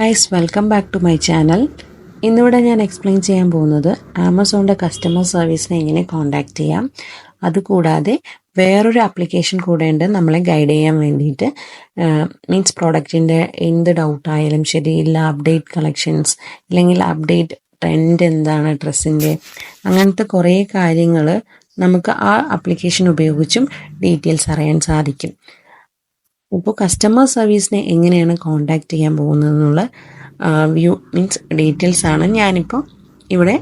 Guys welcome back to my channel ഇന്നിവിടെ ഞാൻ explain ചെയ്യാൻ പോകുന്നത് ആമസോണിന്റെ കസ്റ്റമർ സർവീസിനെ എങ്ങനെ കോൺടാക്റ്റ് ചെയ്യാം. അതുകൂടാതെ വേറൊരു ആപ്ലിക്കേഷൻ കൂടെ ഉണ്ട് നമ്മളെ ഗൈഡ് ചെയ്യാൻ വേണ്ടിയിട്ട്. മീൻസ് പ്രോഡക്റ്റിന്റെ എന്ത് ഡൗട്ട് ആയാലും ശരി ഇല്ല അപ്ഡേറ്റ് കളക്ഷൻസ് ഇല്ലെങ്കിൽ അപ്ഡേറ്റ് ട്രെൻഡ് എന്താണ് ഡ്രസ്സിന്റെ അങ്ങനത്തെ കുറേ കാര്യങ്ങൾ നമുക്ക് ആ ആപ്ലിക്കേഷൻ ഉപയോഗിച്ചും ഡീറ്റെയിൽസ് അറിയാൻ സാധിക്കും. ഇപ്പോൾ കസ്റ്റമർ സർവീസിനെ എങ്ങനെയാണ് കോണ്ടാക്ട് ചെയ്യാൻ പോകുന്നതെന്നുള്ള വ്യൂ മീൻസ് ഡീറ്റെയിൽസ് ആണ് ഞാനിപ്പോൾ ഇവിടെ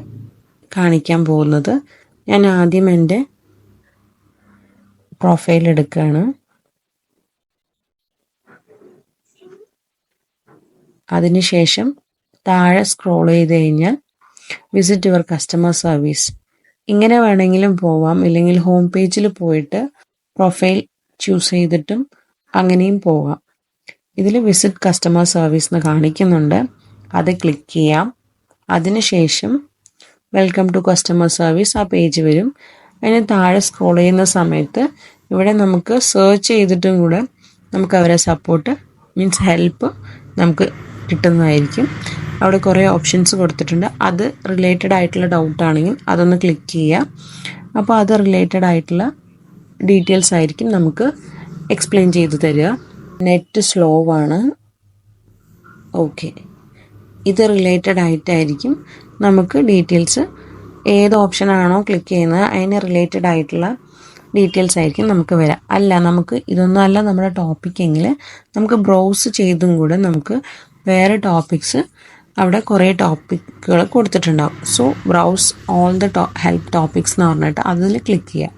കാണിക്കാൻ പോകുന്നത്. ഞാൻ ആദ്യം എന്റെ പ്രൊഫൈൽ എടുക്കുകയാണ് അതിനുശേഷം താഴെ സ്ക്രോൾ ചെയ്ത് കഴിഞ്ഞാൽ വിസിറ്റ് യുവർ കസ്റ്റമർ സർവീസ് ഇങ്ങനെ വേണമെങ്കിലും പോവാം. ഇല്ലെങ്കിൽ ഹോം പേജിൽ പോയിട്ട് പ്രൊഫൈൽ ചൂസ് ചെയ്തിട്ടും അങ്ങനെയും പോകാം ഇതിൽ വിസിറ്റ് കസ്റ്റമർ സർവീസ് എന്ന് കാണിക്കുന്നുണ്ട്. അത് ക്ലിക്ക് ചെയ്യാം. അതിനുശേഷം വെൽക്കം ടു കസ്റ്റമർ സർവീസ് ആ പേജ് വരും. അതിന് താഴെ സ്ക്രോൾ ചെയ്യുന്ന സമയത്ത് ഇവിടെ നമുക്ക് സെർച്ച് ചെയ്തിട്ടും കൂടെ നമുക്ക് അവരെ സപ്പോർട്ട് മീൻസ് ഹെൽപ്പ് നമുക്ക് കിട്ടുന്നതായിരിക്കും. അവിടെ കുറേ ഓപ്ഷൻസ് കൊടുത്തിട്ടുണ്ട്. അത് റിലേറ്റഡ് ആയിട്ടുള്ള ഡൗട്ട് ആണെങ്കിൽ അതൊന്ന് ക്ലിക്ക് ചെയ്യുക അപ്പോൾ അത് റിലേറ്റഡ് ആയിട്ടുള്ള ഡീറ്റെയിൽസ് ആയിരിക്കും നമുക്ക് എക്സ്പ്ലെയിൻ ചെയ്തു തരിക. നെറ്റ് സ്ലോ ആണ്. ഓക്കെ ഇത് റിലേറ്റഡ് ആയിട്ടായിരിക്കും. നമുക്ക് ഡീറ്റെയിൽസ് ഏത് ഓപ്ഷനാണോ ക്ലിക്ക് ചെയ്യുന്നത് അതിന് റിലേറ്റഡ് ആയിട്ടുള്ള ഡീറ്റെയിൽസ് ആയിരിക്കും നമുക്ക് വരാം അല്ല നമുക്ക് ഇതൊന്നും അല്ല നമ്മുടെ ടോപ്പിക് എങ്കിൽ നമുക്ക് ബ്രൗസ് ചെയ്തും കൂടെ നമുക്ക് വേറെ ടോപ്പിക്സ് അവിടെ കുറേ ടോപ്പിക്കുകൾ കൊടുത്തിട്ടുണ്ടാവും. So browse all the help topics എന്ന് പറഞ്ഞിട്ട് അതിൽ ക്ലിക്ക് ചെയ്യാം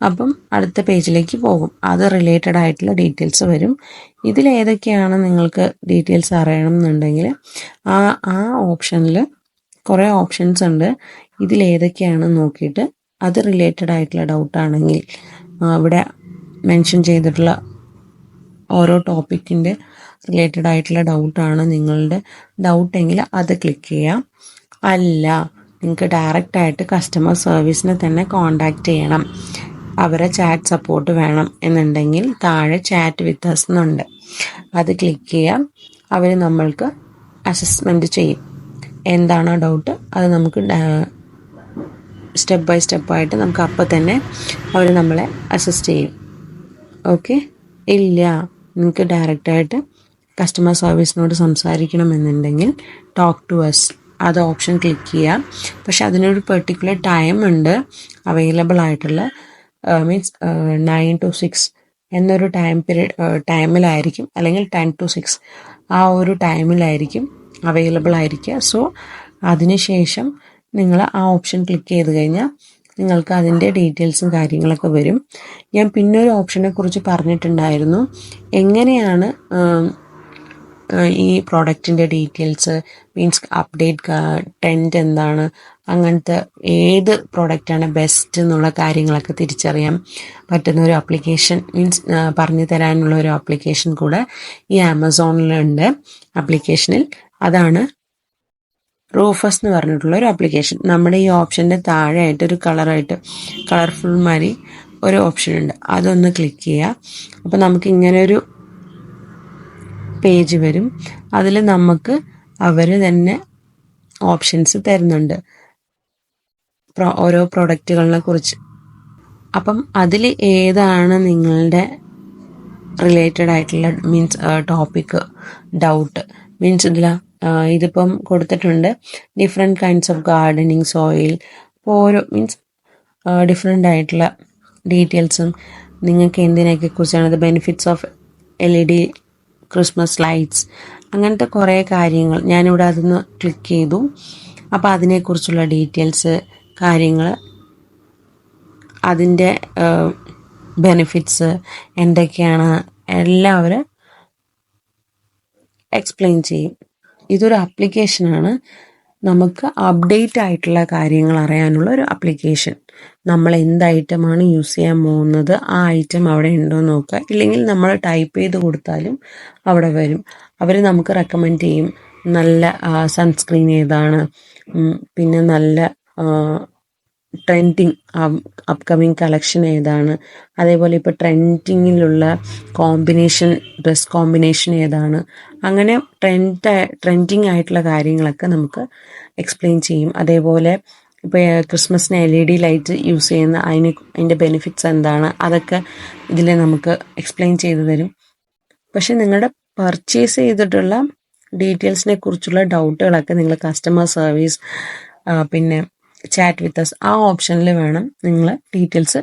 അപ്പം അടുത്ത പേജിലേക്ക് പോകും. അത് റിലേറ്റഡ് ആയിട്ടുള്ള ഡീറ്റെയിൽസ് വരും. ഇതിൽ ഏതൊക്കെയാണ് നിങ്ങൾക്ക് ഡീറ്റെയിൽസ് അറിയണം എന്നുണ്ടെങ്കിൽ ആ ആ ഓപ്ഷനിൽ കുറേ ഓപ്ഷൻസ് ഉണ്ട്. ഇതിൽ ഏതൊക്കെയാണ് നോക്കിയിട്ട് അത് റിലേറ്റഡ് ആയിട്ടുള്ള ഡൗട്ടാണെങ്കിൽ ഇവിടെ മെൻഷൻ ചെയ്തിട്ടുള്ള ഓരോ ടോപ്പിക്കിന്റെ റിലേറ്റഡ് ആയിട്ടുള്ള ഡൗട്ടാണ് നിങ്ങളുടെ ഡൗട്ടെങ്കിൽ അത് ക്ലിക്ക് ചെയ്യാം. അല്ല നിങ്ങൾക്ക് ഡയറക്റ്റ് ആയിട്ട് കസ്റ്റമർ സർവീസിനെ തന്നെ കോണ്ടാക്ട് ചെയ്യണം. അവരെ ചാറ്റ് സപ്പോർട്ട് വേണം എന്നുണ്ടെങ്കിൽ താഴെ ചാറ്റ് വിത്ത് അസ് എന്നുണ്ട് അത് ക്ലിക്ക് ചെയ്യാം. അവർ നമ്മൾക്ക് അസസ്മെന്റ് ചെയ്യും. എന്താണോ ഡൗട്ട് അത് നമുക്ക് സ്റ്റെപ്പ് ബൈ സ്റ്റെപ്പായിട്ട് നമുക്ക് അപ്പം തന്നെ അവർ നമ്മളെ അസിസ്റ്റ് ചെയ്യും. ഓക്കെ ഇല്ല. നിങ്ങൾക്ക് ഡയറക്റ്റായിട്ട് കസ്റ്റമർ സർവീസിനോട് സംസാരിക്കണമെന്നുണ്ടെങ്കിൽ ടോക്ക് ടു അസ് അത് ഓപ്ഷൻ ക്ലിക്ക് ചെയ്യാം. പക്ഷെ അതിനൊരു പെർട്ടിക്കുലർ ടൈം ഉണ്ട്. അവൈലബിൾ ആയിട്ടുള്ള മീൻസ് നയൻ ടു സിക്സ് എന്നൊരു ടൈം പീരീഡ് ടൈമിലായിരിക്കും അല്ലെങ്കിൽ ടെൻ ടു സിക്സ് ആ ഒരു ടൈമിലായിരിക്കും അവൈലബിൾ ആയിരിക്കുക. സോ അതിനുശേഷം നിങ്ങൾ ആ ഓപ്ഷൻ ക്ലിക്ക് ചെയ്ത് കഴിഞ്ഞാൽ നിങ്ങൾക്ക് അതിന്റെ ഡീറ്റെയിൽസും കാര്യങ്ങളൊക്കെ വരും. ഞാൻ പിന്നെ ഒരു ഓപ്ഷനെ കുറിച്ച് പറഞ്ഞിട്ടുണ്ടായിരുന്നു. എങ്ങനെയാണ് ഈ പ്രോഡക്റ്റിന്റെ ഡീറ്റെയിൽസ് മീൻസ് അപ്ഡേറ്റ് ടെന്റ് എന്താണ് അങ്ങനത്തെ ഏത് പ്രോഡക്റ്റാണ് ബെസ്റ്റ് എന്നുള്ള കാര്യങ്ങളൊക്കെ തിരിച്ചറിയാൻ പറ്റുന്ന ഒരു ആപ്ലിക്കേഷൻ മീൻസ് പറഞ്ഞു തരാനുള്ള ഒരു ആപ്ലിക്കേഷൻ കൂടെ ഈ ആമസോണിലുണ്ട്. ആപ്ലിക്കേഷനിൽ അതാണ് റൂഫസ് എന്ന് പറഞ്ഞിട്ടുള്ള ഒരു ആപ്ലിക്കേഷൻ നമ്മുടെ ഈ ഓപ്ഷന്റെ താഴെയായിട്ട് ഒരു കളറായിട്ട് കളർഫുൾ മാതിരി ഒരു ഓപ്ഷൻ ഉണ്ട് അതൊന്ന് ക്ലിക്ക് ചെയ്യുക. അപ്പോൾ നമുക്ക് ഇങ്ങനെ ഒരു പേജ് വരും. അതിൽ നമുക്ക് അവർ തന്നെ ഓപ്ഷൻസ് തരുന്നുണ്ട്. ഓരോ പ്രൊഡക്റ്റുകളെ കുറിച്ച്. അപ്പം അതിൽ ഏതാണ് നിങ്ങളുടെ റിലേറ്റഡ് ആയിട്ടുള്ള മീൻസ് ടോപ്പിക്ക് ഡൗട്ട് മീൻസ് ഇതില ഇതിപ്പം കൊടുത്തിട്ടുണ്ട്. Different kinds of gardening soil അപ്പോൾ ഓരോ മീൻസ് ഡിഫറെന്റ് ആയിട്ടുള്ള ഡീറ്റെയിൽസും നിങ്ങൾക്ക് എന്തിനൊക്കെ കുറിച്ചാണ്? The benefits of L E D Christmas lights അങ്ങനത്തെ കുറേ കാര്യങ്ങൾ ഞാനിവിടെ അതൊന്ന് ക്ലിക്ക് ചെയ്തു. അപ്പോൾ അതിനെക്കുറിച്ചുള്ള ഡീറ്റെയിൽസ് കാര്യങ്ങൾ അതിന്റെ ബെനിഫിറ്റ്സ് എന്തൊക്കെയാണ് എല്ലാവരും എക്സ്പ്ലെയിൻ ചെയ്യും. ഇതൊരു ആപ്ലിക്കേഷനാണ് നമുക്ക് അപ്ഡേറ്റ് ആയിട്ടുള്ള കാര്യങ്ങൾ അറിയാനുള്ള ഒരു ആപ്ലിക്കേഷൻ നമ്മൾ എന്ത് ഐറ്റമാണ് യൂസ് ചെയ്യാൻ പോകുന്നത് ആ ഐറ്റം അവിടെ ഉണ്ടോ എന്ന് നോക്കുക. ഇല്ലെങ്കിൽ നമ്മൾ ടൈപ്പ് ചെയ്ത് കൊടുത്താലും അവിടെ വരും. അവർ നമുക്ക് റെക്കമെൻഡ് ചെയ്യും. നല്ല സൺസ്ക്രീൻ ഏതാണ്. പിന്നെ നല്ല ട്രെൻഡിങ് അപ്കമിങ് കളക്ഷൻ ഏതാണ്. അതേപോലെ ഇപ്പോൾ ട്രെൻഡിങ്ങിലുള്ള കോമ്പിനേഷൻ ഡ്രസ് കോമ്പിനേഷൻ ഏതാണ്. അങ്ങനെ ട്രെൻഡ് ട്രെൻഡിങ് ആയിട്ടുള്ള കാര്യങ്ങളൊക്കെ നമുക്ക് എക്സ്പ്ലെയിൻ ചെയ്യും. അതേപോലെ ഇപ്പോൾ ക്രിസ്മസിന് L E D light use ചെയ്യുന്ന അതിന് അതിന്റെ ബെനിഫിറ്റ്സ് എന്താണ്? അതൊക്കെ ഇതിൽ നമുക്ക് എക്സ്പ്ലെയിൻ ചെയ്തു തരും. പക്ഷേ നിങ്ങളുടെ പർച്ചേസ് ചെയ്തിട്ടുള്ള ഡീറ്റെയിൽസിനെ കുറിച്ചുള്ള ഡൗട്ടുകളൊക്കെ നിങ്ങൾ കസ്റ്റമർ സർവീസ് പിന്നെ ചാറ്റ് വിത്ത് അസ് ആ ഓപ്ഷനിൽ വേണം നിങ്ങൾ ഡീറ്റെയിൽസ്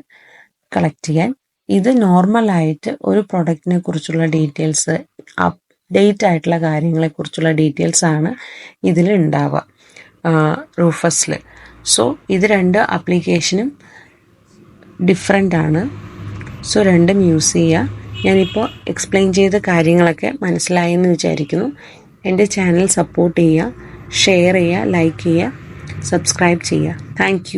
കളക്ട് ചെയ്യാൻ. ഇത് നോർമലായിട്ട് ഒരു പ്രൊഡക്റ്റിനെ കുറിച്ചുള്ള ഡീറ്റെയിൽസ് അപ്ഡേറ്റ് ആയിട്ടുള്ള കാര്യങ്ങളെക്കുറിച്ചുള്ള ഡീറ്റെയിൽസ് ആണ് ഇതിൽ ഉണ്ടാവുക. റൂഫസിൽ സോ ഇത് രണ്ട് ആപ്ലിക്കേഷനും ഡിഫറെന്റ് ആണ്. സോ രണ്ടും യൂസ് ചെയ്യുക ഞാനിപ്പോൾ എക്സ്പ്ലെയിൻ ചെയ്ത കാര്യങ്ങളൊക്കെ മനസ്സിലായെന്ന് വിചാരിക്കുന്നു. എന്റെ ചാനൽ സപ്പോർട്ട് ചെയ്യുക ഷെയർ ചെയ്യുക ലൈക്ക് ചെയ്യുക സബ്സ്ക്രൈബ് ചെയ്യുക താങ്ക്